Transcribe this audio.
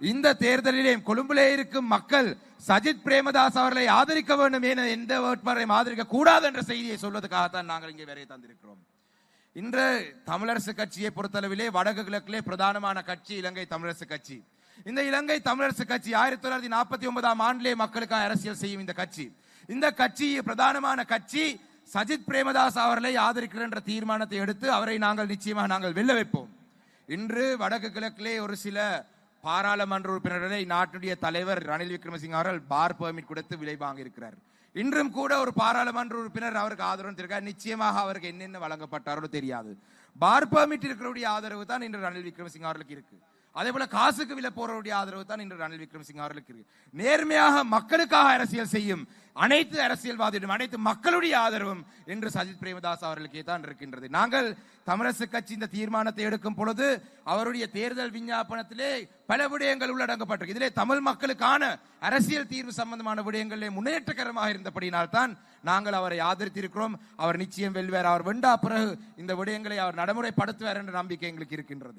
இந்த தேர்தலிலே கொழும்பிலே இருக்கும் மக்கள் சஜித் பிரேமதாஸ் அவர்களை ஆதரிக்க வேண்டும் என எந்த வேட்பாளரையும் ஆதரிக்க கூடாது என்ற செய்தியை சொல்வதற்காகத்தான் நாங்கள் இங்கே வேறையை தந்திருக்கிறோம். இன்று தமிழரசு கட்சியை பொறுத்தளவிலே வடக்கு கிழக்கிலே பிரதானமான கட்சி இலங்கை தமிழரசு கட்சி. இந்த இலங்கை தமிழரசு கட்சி ஆயிரத்தி தொள்ளாயிரத்தி நாற்பத்தி ஒன்பதாம் ஆண்டிலே மக்களுக்காக அரசியல் செய்யும் இந்த கட்சி. இந்த கட்சி பிரதானமான கட்சி சஜித் பிரேமதாஸ் அவர்களை ஆதரிக்கிற என்ற தீர்மானத்தை எடுத்து அவரை நாங்கள் நிச்சயமாக நாங்கள் வெல்ல வைப்போம். இன்று வடக்கு கிழக்கிலே ஒரு சில பாராளுமன்ற உறுப்பினர்களை நாட்டுடைய தலைவர் ரணில் விக்ரமசிங்க அவர்கள் பார் பெர்மிட் கொடுத்து விலை வாங்கியிருக்கிறார். இன்றும் கூட ஒரு பாராளுமன்ற உறுப்பினர் அவருக்கு ஆதரவு தெரிவிக்கிறார் நிச்சயமாக அவருக்கு என்னென்ன வழங்கப்பட்டாரோ தெரியாது. பார் பெர்மிட் இருக்கிறவருடைய ஆதரவு தான் இன்று ரணில் விக்ரமசிங்க அவர்களுக்கு இருக்கு. அதே போல காசுக்கு விலை போறவருடைய ஆதரவு தான் இன்று ரணில் விக்ரமசிங்க அவர்களுக்கு இருக்கு. நேர்மையாக மக்களுக்காக அரசியல் செய்யும் அனைத்து அரசியல்வாதிகளும் அனைத்து மக்களுடைய ஆதரவும் என்று சஜித் பிரேமதாஸ் அவர்களுக்கே தான் இருக்கின்றது. நாங்கள் தமிழரசு கட்சி இந்த தீர்மானத்தை எடுக்கும் பொழுது அவருடைய தேர்தல் விஞ்ஞாபனத்திலே பல விடயங்கள் உள்ளடங்கப்பட்டிருக்கு. இதிலே தமிழ் மக்களுக்கான அரசியல் தீர்வு சம்பந்தமான விடயங்களிலே முன்னேற்றகரமாக இருந்தபடினால் தான் நாங்கள் அவரை ஆதரித்திருக்கிறோம். அவர் நிச்சயம் வெல்வார். அவர் வெண்டா பிறகு இந்த விடயங்களை அவர் நடைமுறைப்படுத்துவார் என்ற நம்பிக்கை எங்களுக்கு இருக்கின்றது.